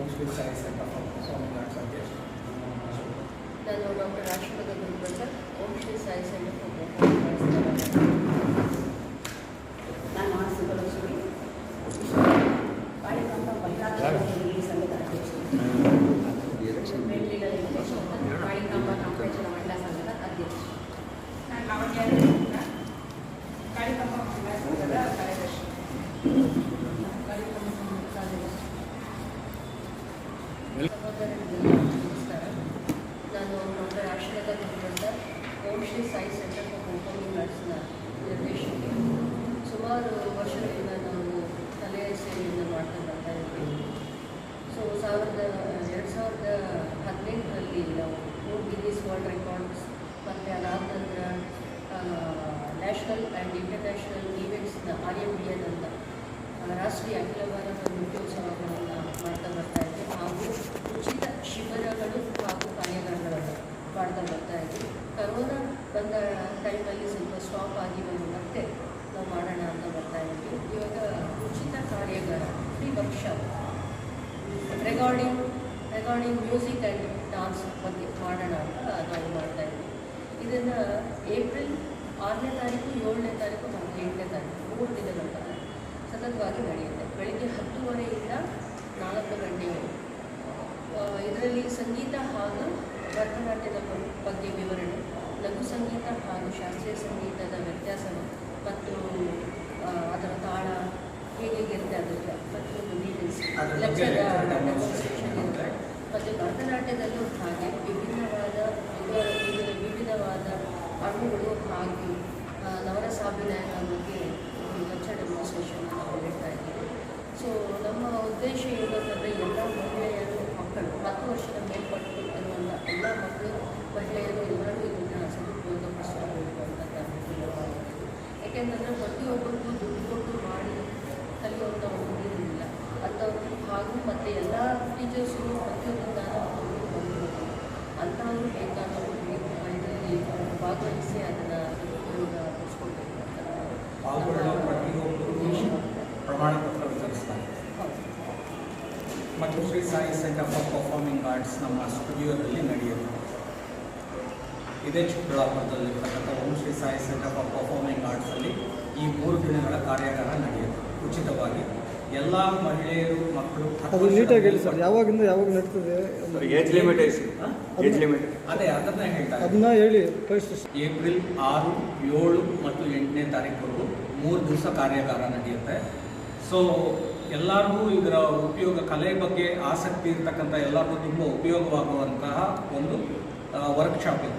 Om Shri Sai centre for performing arts ಅಧ್ಯಕ್ಷ ನಾನು doctor Rashtrapati Guruprasad Om Shri Sai centre for R ಅಂತ ರಾಷ್ಟ್ರೀಯ ಅಖಿಲ ಭಾರತ ನೃತ್ಯೋತ್ಸವಗಳನ್ನು ಮಾಡ್ತಾ ಬರ್ತಾ ಇದ್ದೆ ಹಾಗೂ ಉಚಿತ ಶಿಬಿರಗಳು ಹಾಗೂ ಕಾರ್ಯಾಗಾರಗಳನ್ನು ಮಾಡ್ತಾ ಬರ್ತಾ ಇದ್ವಿ. ಕರೋನಾ ಬಂದ ಟೈಮಲ್ಲಿ ಸ್ವಲ್ಪ ಸ್ಟಾಪ್ ಆಗಿ ಒಂದು ಮತ್ತೆ ನಾವು ಮಾಡೋಣ ಅಂತ ಬರ್ತಾ ಇದ್ವಿ. ಇವಾಗ ಉಚಿತ ಕಾರ್ಯಾಗಾರ free workshop recording recording music and dance ಬಗ್ಗೆ ಮಾಡೋಣ ಅಂತ ನಾವು ಮಾಡ್ತಾ ಇದ್ವಿ. ಇದನ್ನು ಏಪ್ರಿಲ್ ಆರನೇ ತಾರೀಕು, ಏಳನೇ ತಾರೀಕು ಮತ್ತು ಎಂಟನೇ ತಾರೀಕು. ಮೂರು ದಿನಗಳ ಕಾಲ ಸತತವಾಗಿ ನಡೆಯುತ್ತೆ. ಬೆಳಿಗ್ಗೆ ಹತ್ತುವರೆಯಿಂದ ನಾಲ್ಕು ಗಂಟೆಗಳು ಇದರಲ್ಲಿ ಸಂಗೀತ ಹಾಗೂ ಭರತನಾಟ್ಯದ ಬಗ್ಗೆ ವಿವರಣೆ. ಲಘು ಸಂಗೀತ ಹಾಗೂ ಶಾಸ್ತ್ರೀಯ ಸಂಗೀತದ ವ್ಯತ್ಯಾಸ ಮತ್ತು ಅದರ ತಾಳ ಹೇಗಿರುತ್ತೆ ಅದಕ್ಕೆ ಮತ್ತು ಮತ್ತು ಭರತನಾಟ್ಯದಲ್ಲೂ ಹಾಗೆ ವಿಭಿನ್ನವಾದ ವಿಧ- ವಿವಿಧ ವಿವಿಧವಾದ ಅಣುಗಳು ಹಾಗೂ ನವರಸಾಭಿನಯದ ಬಗ್ಗೆ ಒಂದು ಲಕ್ಷ ಡೆಮಾನ್ಸ್ಟ್ರೇಷನ್ ಹೇಳ್ತಾ ಇದ್ದೀವಿ. ಸೊ ನಮ್ಮ ಉದ್ದೇಶ ಏನಂತಂದರೆ ಎಲ್ಲ ಮಹಿಳೆಯರು, ಮಕ್ಕಳು, ಹತ್ತು ವರ್ಷದ ಮೇಲ್ಪಟ್ಟು ಇರುವಂಥ ಎಲ್ಲ ಮಕ್ಕಳು, ಮಹಿಳೆಯರು ಎಲ್ಲರೂ ಇದನ್ನು ಸದುಪಯೋಗಪಡಿಸಿಕೊಳ್ಳಬೇಕು ಅಂತ ನಾನು ಯಾಕೆಂತಂದರೆ ಪ್ರತಿಯೊಬ್ಬರಿಗೂ ದುಡ್ಡು ಕೊಟ್ಟು ಮಾಡಿ ಕಲಿಯುವಂಥ ಒಂದು ಇರಲಿಲ್ಲ ಅಂಥವ್ರು ಹಾಗೂ ಮತ್ತು ಎಲ್ಲ ಟೀಚರ್ಸು ಪ್ರತಿಯೊಂದು ಜ್ಞಾನ ಅಂತವರು ಅಂಥವರು ಬೇಕಾದವರು ಇದರಲ್ಲಿ ಭಾಗವಹಿಸಿ ಅದನ್ನು ಸದುಪಯೋಗ ನಾನು ಪಾಲ್ಗೊಳ್ಳೋ ಪ್ರತಿಯೊಬ್ಬರಿಗೂ ಪ್ರಮಾಣ ಪತ್ರ ವಿತರಿಸ್ತಾರೆ ಮತ್ತು Shri Sai centre for performing arts ನಮ್ಮ ಸ್ಟುಡಿಯೋದಲ್ಲಿ ನಡೆಯುತ್ತೆ. ಇದೇ ಚಿಕ್ಕಬಳ್ಳಾಪುರದಲ್ಲಿರ್ತಕ್ಕಂಥ Om Shri Sai centre for performing ಆರ್ಟ್ಸಲ್ಲಿ ಈ ಮೂರು ದಿನಗಳ ಕಾರ್ಯಾಗಾರ ನಡೆಯುತ್ತೆ. ಉಚಿತವಾಗಿ ಎಲ್ಲ ಮಹಿಳೆಯರು ಮಕ್ಕಳು ಅದು ನೀಟಾಗಿ ಹೇಳಿ ಸರ್. ಯಾವಾಗಿಂದ ಯಾವಾಗ ನಡೀತದೆ ಏಜ್ ಲಿಮಿಟ್? ಏಜ್ ಲಿಮಿಟ್ ಅದೇ ಅದನ್ನ ಹೇಳ್ತಾರೆ ಅದನ್ನ ಹೇಳಿ ಫಸ್ಟ್ ಏಪ್ರಿಲ್ ಆರು ಏಳು ಮತ್ತು ಎಂಟನೇ ತಾರೀಕುವರೆಗೂ ಮೂರು ದಿವಸ ಕಾರ್ಯಾಗಾರ ನಡೆಯುತ್ತೆ. ಸೊ ಎಲ್ಲರಿಗೂ ಇದರ ಉಪಯೋಗ ಕಲೆ ಬಗ್ಗೆ ಆಸಕ್ತಿ ಇರ್ತಕ್ಕಂಥ ಎಲ್ಲರಿಗೂ ತುಂಬ ಉಪಯೋಗವಾಗುವಂತಹ ಒಂದು ವರ್ಕ್ಶಾಪ್ ಇದು.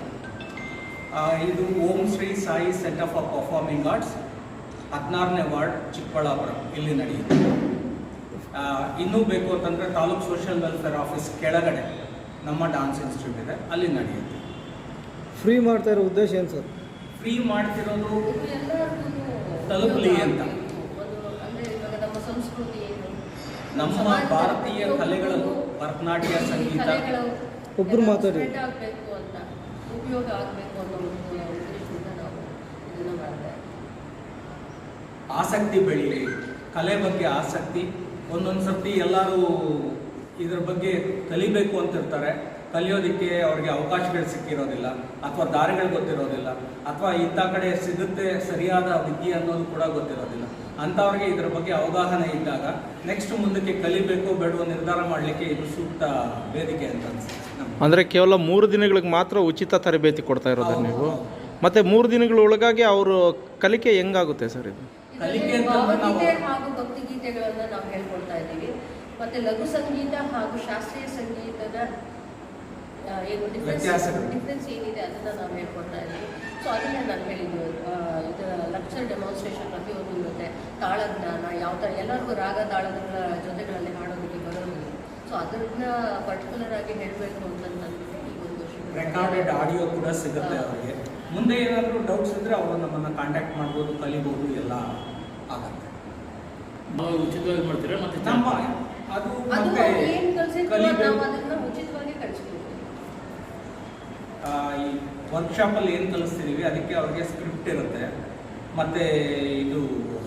ಇದು Om Shri Sai centre for performing arts ಹದಿನಾರನೇ ವಾರ್ಡ್ ಚಿಕ್ಕಬಳ್ಳಾಪುರ. ಇಲ್ಲಿ ನಡೆಯುತ್ತೆ. ಆ, ಇನ್ನೂ ಬೇಕು ಅಂತಂದರೆ ತಾಲೂಕು ಸೋಷಿಯಲ್ ವೆಲ್ಫೇರ್ ಆಫೀಸ್ ಕೆಳಗಡೆ ನಮ್ಮ ಡಾನ್ಸ್ ಇನ್ಸ್ಟಿಟ್ಯೂಟ್ ಇದೆ. ಅಲ್ಲಿ ನಡೆಯುತ್ತೆ. ಫ್ರೀ ಮಾಡ್ತಾ ಇರೋ ಉದ್ದೇಶ ಏನು ಸರ್? ಫ್ರೀ ಮಾಡ್ತಿರೋದು ತಲುಪಲಿ ಅಂತ. ಒಂದು ಅಂದರೆ ಇವಾಗ ನಮ್ಮ ಸಂಸ್ಕೃತಿ ಏನು? ನಮ್ಮ ಭಾರತೀಯ ಕಲೆಗಳನ್ನು ಭರತನಾಟ್ಯ ಸಂಗೀತ. ಒಬ್ಬರು ಮಾತಾಡಿ. ಅಂತ. ಉಪಯೋಗ ಆಗಬೇಕು ಅನ್ನೋ ಉದ್ದೇಶದಿಂದ ನಾವು ಇದನ್ನು ಮಾಡ್ತಾ. ಆಸಕ್ತಿ ಬೆಳೀಲಿ ಕಲೆ ಬಗ್ಗೆ ಆಸಕ್ತಿ. ಒಂದೊಂದು ಸರ್ತಿ ಎಲ್ಲರೂ ಇದ್ರ ಬಗ್ಗೆ ಕಲಿಬೇಕು ಅಂತಿರ್ತಾರೆ. ಕಲಿಯೋದಕ್ಕೆ ಅವ್ರಿಗೆ ಅವಕಾಶಗಳು ಸಿಕ್ಕಿರೋದಿಲ್ಲ ಅಥವಾ ದಾರಿಗಳು ಗೊತ್ತಿರೋದಿಲ್ಲ ಅಥವಾ ಇಂಥ ಕಡೆ ಸಿಗುತ್ತೆ ಸರಿಯಾದ ವಿದ್ಯೆ ಅನ್ನೋದು ಕೂಡ ಗೊತ್ತಿರೋದಿಲ್ಲ. ಅಂಥವ್ರಿಗೆ ಇದ್ರ ಬಗ್ಗೆ ಅವಗಾಹನೆ ಇದ್ದಾಗ ನೆಕ್ಸ್ಟ್ ಮುಂದಕ್ಕೆ ಕಲಿಬೇಕು ಬೇಡುವ ನಿರ್ಧಾರ ಮಾಡಲಿಕ್ಕೆ ಇದು ಸೂಕ್ತ ವೇದಿಕೆ ಅಂತ. ಅಂದರೆ ಕೇವಲ ಮೂರು ದಿನಗಳಿಗೆ ಮಾತ್ರ ಉಚಿತ ತರಬೇತಿ ಕೊಡ್ತಾ ಇರೋದು ನೀವು? ಮತ್ತು ಮೂರು ದಿನಗಳ ಒಳಗಾಗಿ ಅವರು ಕಲಿಕೆ ಹೆಂಗಾಗುತ್ತೆ ಸರ್ ಇದು? ಕಲಿಕೆ ಭಾವಗೀತೆ ಹಾಗೂ ಭಕ್ತಿಗೀತೆಗಳನ್ನು ನಾವು ಹೇಳ್ಕೊಡ್ತಾ ಇದ್ದೀವಿ. ಮತ್ತೆ ಲಘು ಸಂಗೀತ ಹಾಗೂ ಶಾಸ್ತ್ರೀಯ ಸಂಗೀತದ ಏನು ಡಿಫ್ರೆನ್ಸ್ ಡಿಫ್ರೆನ್ಸ್ ಏನಿದೆ ಅದನ್ನ ನಾವು ಹೇಳ್ಕೊಡ್ತಾ ಇದ್ದೀವಿ. ಸೊ ಅದನ್ನ ನಾನು ಹೇಳಿದ್ದು ಇದು ಲೆಕ್ಚರ್ ಡೆಮಾನ್ಸ್ಟ್ರೇಷನ್ ಪ್ರತಿಯೊಂದು ಇರುತ್ತೆ. ತಾಳಜ್ಞಾನ ಯಾವ ಥರ ಎಲ್ಲರಿಗೂ ರಾಗ ತಾಳಗಳ ಜೊತೆಗಳಲ್ಲಿ ಹಾಡೋದಕ್ಕೆ ಬರೋದಿಲ್ಲ. ಸೊ ಅದನ್ನ ಪರ್ಟಿಕ್ಯುಲರ್ ಆಗಿ ಹೇಳಬೇಕು ಅಂತ ಈ ಒಂದು ರೆಕಾರ್ಡೆಡ್ ಆಡಿಯೋ ಕೂಡ ಸಿಗುತ್ತೆ ಅವರಿಗೆ. ಮುಂದೆ ಏನಾದರೂ ಡೌಟ್ಸ್ ಇದ್ರೆ ಅವರು ನಮ್ಮನ್ನು ಕಾಂಟ್ಯಾಕ್ಟ್ ಮಾಡ್ಬೋದು ಕಲಿಬೋದು ಎಲ್ಲ. ಆಗತ್ತೆ. ನಾವು ಉಚಿತವಾಗಿ ಮಾಡ್ತೀರಾ ಮತ್ತೆ ನಮ್ಮ ಅದು ಆ ಈ ವರ್ಕ್ಶಾಪಲ್ಲಿ ಏನು ಕಲಿಸ್ತೀವಿ ಅದಕ್ಕೆ ಅವ್ರಿಗೆ ಸ್ಕ್ರಿಪ್ಟ್ ಇರುತ್ತೆ. ಮತ್ತೆ ಇದು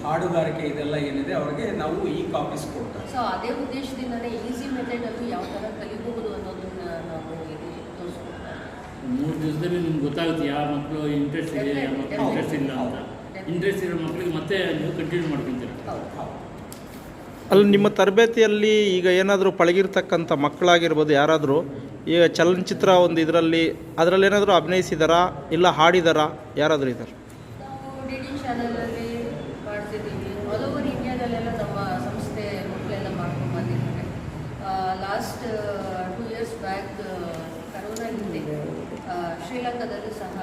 ಹಾಡುಗಾರಿಕೆ ಇದೆಲ್ಲ ಏನಿದೆ ಅವ್ರಿಗೆ ನಾವು ಈ ಕಾಪೀಸ್ ಕೊಡ್ತೇವೆ ಸೊ ಅದೇ ಉದ್ದೇಶದಿಂದನೇ ಈಸಿ ಮೆಥಡಲ್ಲೂ ಯಾವ ತರ ಕಲಿಬಹುದು ಅನ್ನೋದನ್ನ ನಾವು ಇಲ್ಲಿ ತೋರಿಸ್ಕೊಡ್ತೇವೆ ಮೂರು ದಿವಸದಲ್ಲಿ ನಿಮ್ಗೆ ಗೊತ್ತಾಗುತ್ತೆ ಯಾವ ಮಕ್ಕಳು ಇಂಟ್ರೆಸ್ಟ್ ಇದೆ ಯಾವ ಮಕ್ಕಳು ಇಂಟ್ರೆಸ್ಟ್ ಇಲ್ಲ ಅಂತ. ಇಂಟ್ರೆಸ್ಟ್ ಇರೋ ಮಕ್ಕಳಿಗೆ ಮತ್ತೆ ನೀವು ಕಂಟಿನ್ಯೂ ಮಾಡ್ಕೊಂತೀರ? ಹೌದು ಅಲ್ಲಿ ನಿಮ್ಮ ತರಬೇತಿಯಲ್ಲಿ ಈಗ ಏನಾದರೂ ಪಳಗಿರ್ತಕ್ಕಂಥ ಮಕ್ಕಳಾಗಿರ್ಬೋದು ಯಾರಾದರೂ ಈಗ ಚಲನಚಿತ್ರ ಒಂದು ಇದರಲ್ಲಿ ಅದರಲ್ಲಿ ಏನಾದರೂ ಅಭಿನಯಿಸಿದಾರಾ ಇಲ್ಲ ಹಾಡಿದಾರಾ? ಯಾರಾದರೂ ಇದ್ದಾರೆ ಚಾನಲಲ್ಲಿ ಮಾಡ್ತಿದ್ದೀವಿ. ಆಲ್ ಓವರ್ ಇಂಡಿಯಾದಲ್ಲೆಲ್ಲ ನಮ್ಮ ಸಂಸ್ಥೆ ಮಕ್ಕಳೆಲ್ಲ ಮಾಡ್ಕೊಂಡು ಬಂದಿದ್ದಾರೆ. Last two years back corona ಹಿಂದೆ ಆ, ಶ್ರೀಲಂಕಾದಲ್ಲೂ ಸಹ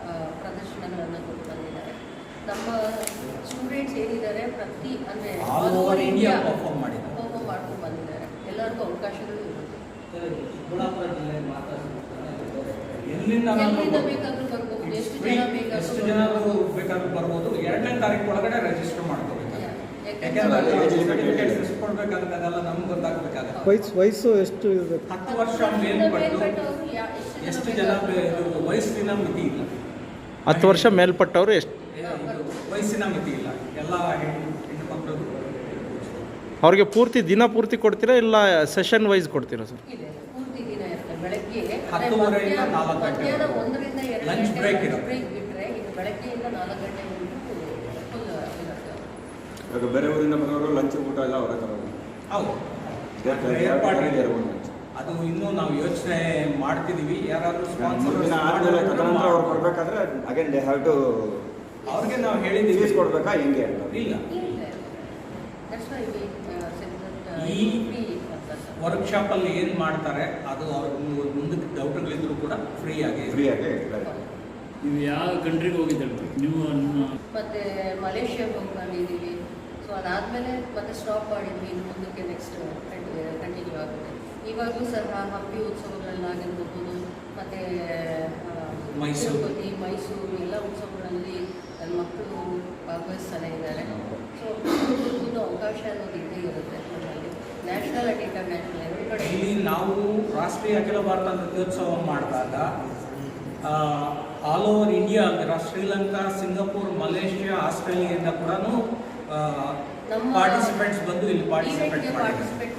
ಆ, ಪ್ರದರ್ಶನಗಳನ್ನು ಕೊಟ್ಟು ಬಂದಿದ್ದಾರೆ. ನಮ್ಮ ಸ್ಟೂಡೆಂಟ್ಸ್ ಏನಿದ್ದಾರೆ ಪ್ರತಿ ಅಂದರೆ ಆಲ್ ಓವರ್ India perform ಮಾಡಿದ್ದಾರೆ. ಪರ್ಫಾರ್ಮ್ ಮಾಡ್ಕೊಂಡು ಬಂದಿದ್ದಾರೆ. ಎಲ್ಲರಿಗೂ ಅವಕಾಶಗಳು ಇರುತ್ತೆ ಚಿಕ್ಕಬಳ್ಳಾಪುರ ಜಿಲ್ಲೆ ಎಲ್ಲಿಂದ ನಾನು ಎಲ್ಲಿಂದ ಬೇಕಾದ್ರೂ ಬರ್ಬೋದು. ಎಷ್ಟು ಜನ ಬೇಕಾದ್ರೂ ಎಷ್ಟು ಜನ ಬೇಕಾದ್ರೂ ಬರ್ಬೋದು. ಎರಡನೇ ತಾರೀಕು ಒಳಗಡೆ ರಿಜಿಸ್ಟರ್ ಮಾಡ್ಕೋಬೇಕು ವಯಸ್ಸು ವಯಸ್ಸು ಎಷ್ಟು ಇರಬೇಕು ಹತ್ತು ವರ್ಷ ಮೇಲ್ಪಟ್ಟು ಎಷ್ಟು ಜನ ವಯಸ್ಸಿನ ಮಿತಿ ಇಲ್ಲ. ಹತ್ತು ವರ್ಷ ಮೇಲ್ಪಟ್ಟವರು ಎಷ್ಟು ವಯಸ್ಸಿನ ಮಿತಿ ಇಲ್ಲ ಎಲ್ಲ ಹೆಣ್ಣು ಹೆಣ್ಣು ಮಕ್ಕಳು ಅವ್ರಿಗೆ ಪೂರ್ತಿ ದಿನ ಪೂರ್ತಿ ಕೊಡ್ತೀರಾ ಇಲ್ಲ ಸೆಷನ್ ವೈಸ್ ಕೊಡ್ತೀರಾ ಸರ್ ಇದೆ ಪೂರ್ತಿ ದಿನ ಇರುತ್ತೆ ಬೆಳಗ್ಗೆ ಅಂದ್ರೆ ಹತ್ತುವರೆಯಿಂದ ಮಧ್ಯಾಹ್ನ- ನಾಲ್ಕು ಗಂಟೆ. ಮಧ್ಯಾಹ್ನ ಒಂದರಿಂದ ಎರಡು Lunch ಗಂಟೆ break ಇರುತ್ತೆ. ಬ್ರೇಕ್ ಬಿಟ್ರೆ ಇದು ಬೆಳಗ್ಗೆಯಿಂದ ನಾಲ್ಕು ಗಂಟೆವರೆಗೂ ಫುಲ್ ಇರುತ್ತೆ ಇವಾಗ ಬೇರೆ ಊರಿಂದ ಬಂದವರು ಲಂಚ್ ಊಟ ಎಲ್ಲ ಹೊರ ತರೋದು ಹೌದು ಬೇರೆ ಏರ್ಪಾಡು ಇದೆ. ಇರ್ಬೋದು. ಅದು ಇನ್ನೂ ನಾವು ಯೋಚನೆ ಮಾಡ್ತಿದೀವಿ ಯಾರಾದ್ರೂ ಸ್ಪಾನ್ಸರ್ ಮುಂದಿನ ಆದ್ಮೇಲೆ ತದನಂತರ ಅವ್ರು ಬರ್ಬೇಕಾದ್ರೆ ಅಗೇನ್ ದೇ ಹ್ಯಾವ್ ಟು ಅವ್ರಿಗೆ ನಾವು ಹೇಳಿ ಫೀಸ್ ಕೊಡ್ಬೇಕಾ ಹೆಂಗೆ ಅಂತ. ಇಲ್ಲ. ಸೆಡ್ ದಟ್ ಈ ವರ್ಕ್ಶಾಪಲ್ಲಿ ಏನು ಸರ್ ವರ್ಕ್ಶಾಪ್ ಅಲ್ಲಿ ಏನ್ ಮಾಡ್ತಾರೆ ಅದು ಅವ್ರಿಗೆ ಮುಂದಕ್ಕೆ ಡೌಟ್ಗಳಿದ್ರು ಕೂಡ ಫ್ರೀ ಆಗಿ ಫ್ರೀ ಆಗಿ ನೀವು ಯಾವ ಕಂಟ್ರಿಗೆ ಹೋಗಿದ್ದೀರಿ? ನೀವು ಮತ್ತೆ ಮಲೇಷ್ಯಾಗೆ ಹೋಗಿ ಬಂದಿದ್ದೀವಿ ಸೊ ಅದಾದಮೇಲೆ ಮತ್ತೆ ಸ್ಟಾಪ್ ಮಾಡಿದ್ವಿ. ಇನ್ನು ಮುಂದಕ್ಕೆ ನೆಕ್ಸ್ಟ್ ಕಂಟಿನ್ಯೂ ಆಗುತ್ತೆ. ಇವಾಗಲೂ ಸಹ ಹಂಪಿ ಉತ್ಸವಗಳಲ್ಲಾಗಿರ್ಬೋದು ಮತ್ತು ಮೈಸೂರು. ತಿರುಪತಿ ಮೈಸೂರು ಎಲ್ಲ ಉತ್ಸವಗಳಲ್ಲಿ ನನ್ನ ಮಕ್ಕಳು ಭಾಗವಹಿಸ್ತಾನೆ ಇದ್ದಾರೆ. ಸೊ ಇನ್ನೂ ಅವಕಾಶ ಅನ್ನೋದು ಇದ್ದೇ ಇರುತ್ತೆ ನಮ್ಮಲ್ಲಿ. ನ್ಯಾಷನಲ್ ಆ್ಯಂಡ್ ಇಂಟರ್ನ್ಯಾಷನಲ್ ಎರಡು ಕಡೆ. ಇಲ್ಲಿ ನಾವು ರಾಷ್ಟ್ರೀಯ ಅಖಿಲ ಭಾರತ ನೃತ್ಯೋತ್ಸವ ಮಾಡಿದಾಗ ಆಲ್ ಓವರ್ ಇಂಡಿಯಾ ಅಂದರೆ ಶ್ರೀಲಂಕಾ ಸಿಂಗಾಪುರ್ ಮಲೇಷ್ಯಾ ಆಸ್ಟ್ರೇಲಿಯಾದಿಂದ ಕೂಡ ನಮ್ಮ ಪಾರ್ಟಿಸಿಪೆಂಟ್ಸ್ ಬಂದು ಇಲ್ಲಿ ಪಾರ್ಟಿಸಿಪೇಟ್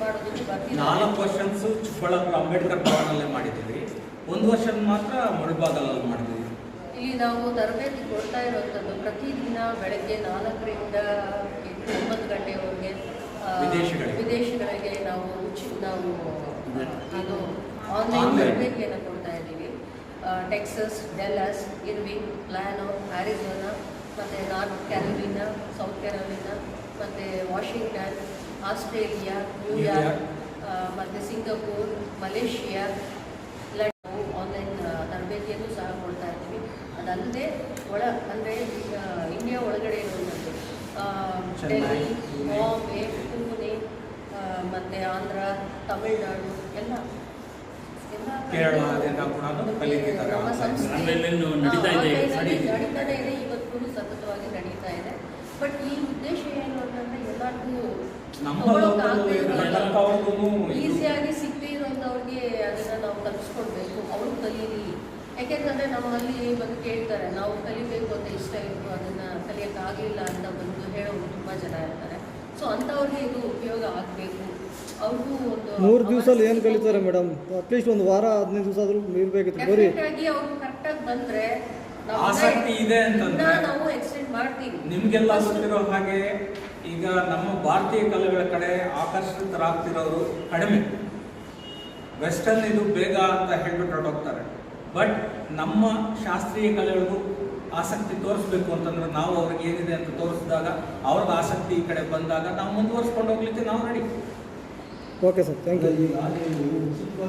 ಬರ್ತಿದ್ದಾರೆ ನಾಲ್ಕು ವರ್ಷನ್ಸು ಚಿಕ್ಕಬಳ್ಳಾಪುರ ಅಂಬೇಡ್ಕರ್ ಭವನಲ್ಲೇ ಮಾಡಿದ್ದೀವಿ. ಒಂದು ವರ್ಷ ಮಾತ್ರ ಮುಳಬಾಗಲಲ್ಲಿ ಮಾಡಿದ್ದೀವಿ. ಇಲ್ಲಿ ನಾವು ತರಬೇತಿ ಕೊಡ್ತಾ ಇರುವಂಥದ್ದು ಪ್ರತಿದಿನ ಬೆಳಗ್ಗೆ ನಾಲ್ಕರಿಂದ ಎಂಟು ಒಂಬತ್ತು ಗಂಟೆವರೆಗೆ ವಿದೇಶಗಳಿಗೆ. ನಾವು ಉಚಿತ ನಾವು ಇದು ಆನ್ಲೈನ್. ತರಬೇತಿಯನ್ನು ಕೊಡ್ತಾ ಇದ್ದೀವಿ ಟೆಕ್ಸಸ್ ಡೆಲ್ಲಸ್ ಇರ್ವಿನ್ ಪ್ಲಾನೋ ಆರಿಜೋನಾ ಮತ್ತು ನಾರ್ತ್ ಕ್ಯಾರೋಲಿನಾ ಸೌತ್ ಕ್ಯಾರೋಲಿನಾ ಮತ್ತು ವಾಷಿಂಗ್ಟನ್ ಆಸ್ಟ್ರೇಲಿಯಾ ನ್ಯೂಯಾರ್ಕ್ ಮತ್ತು ಸಿಂಗಪೂರ್ ಮಲೇಷಿಯಾ ಇಲ್ಲ ನಾವು ಆನ್ಲೈನ್ ತರಬೇತಿಯನ್ನು ಸಹ ಕೊಡ್ತಾ ಇದ್ದೀವಿ ಅದಲ್ಲದೆ ಒಳ ಅಂದರೆ ಇಂಡಿಯಾ ಒಳಗಡೆ ಇರುವಂಥದ್ದು ಆ, ಚೆನ್ನೈ, ಡೆಲ್ಲಿ ಬಾಂಬೆ ಪುಣೆ ಮತ್ತೆ ಆಂಧ್ರ ತಮಿಳುನಾಡು ಎಲ್ಲ. ಎಲ್ಲ ಕಡೆ ಕೂಡ ಕಲಿತಿದ್ದಾರೆ ನಡೀತಾ ಇದೆ. ನಡೀತಾನೆ ಇದೆ ಇವತ್ತು ಸತತವಾಗಿ ನಡೀತಾ ಇದೆ. ಬಟ್ ಈ ಉದ್ದೇಶ ಏನು ಅಂತಂದ್ರೆ ಎಲ್ಲರಿಗೂ ಈಸಿಯಾಗಿ ಸಿಗದೇ ಇರೋಂಥವ್ರಿಗೆ ಅದನ್ನ ನಾವು ಕಲಿಸ್ಕೊಡ್ಬೇಕು ಅವರು ಕಲೀಲಿ ಯಾಕೆಂತಂದ್ರೆ ನಮ್ಮಲ್ಲಿ ಬಂದು ಕೇಳ್ತಾರೆ ನಾವು ಕಲಿಬೇಕು ಅಂತ ಇಷ್ಟ ಇತ್ತು ಅದನ್ನ ಕಲಿಯೋಕ್ಕಾಗಲಿಲ್ಲ ಅಂತ ಬಂದು ಹೇಳೋರು ತುಂಬ ಜನ ಇರ್ತಾರೆ. ಸೊ ಅಂಥವ್ರಿಗೆ ಇದು ಉಪಯೋಗ ಆಗಬೇಕು. ಅವ್ರಿಗೂ ಒಂದು ಮೂರು ದಿವಸದಲ್ಲಿ ಏನು ಕಲಿತಾರೆ ಮೇಡಮ್ ಅಟ್ಲೀಸ್ಟ್ ಒಂದು ವಾರ ಹದಿನೈದು ದಿವಸ ಆದರೂ ಇರಬೇಕಿತ್ತು ಬರೀ ಆಗಿ ಅವ್ರು ಕರೆಕ್ಟಾಗಿ ಬಂದ್ರೆ ನಾವು ಆಸಕ್ತಿ ಇದೆ ಅಂತಂದ್ರೆ ನಾವು ಎಕ್ಸ್ಟೆಂಡ್ ಮಾಡ್ತೀವಿ. ನಿಮ್ಗೆಲ್ಲ ಗೊತ್ತಿರೋ ಹಾಗೆ ಈಗ ನಮ್ಮ ಭಾರತೀಯ ಕಲೆಗಳ ಕಡೆ ಆಕರ್ಷಿತರಾಗ್ತಿರೋರು ಕಡಿಮೆ. ವೆಸ್ಟರ್ನ್ ಇದು ಬೇಗ ಅಂತ ಹೇಳ್ಬಿಟ್ಟು ಹೊರಟೋಗ್ತಾರೆ. ಬಟ್ ನಮ್ಮ ಶಾಸ್ತ್ರೀಯ ಕಲೆಗಳಿಗೂ ಆಸಕ್ತಿ ತೋರಿಸ್ಬೇಕು ಅಂತಂದ್ರೆ ನಾವು ಅವ್ರಿಗೆ ಏನಿದೆ ಅಂತ ತೋರಿಸಿದಾಗ ಅವ್ರದ ಆಸಕ್ತಿ ಈ ಕಡೆ ಬಂದಾಗ ನಾವು ಮುಂದುವರ್ಸ್ಕೊಂಡು ಹೋಗ್ಲಿಕ್ಕೆ ನಾವು ready okay sir thank you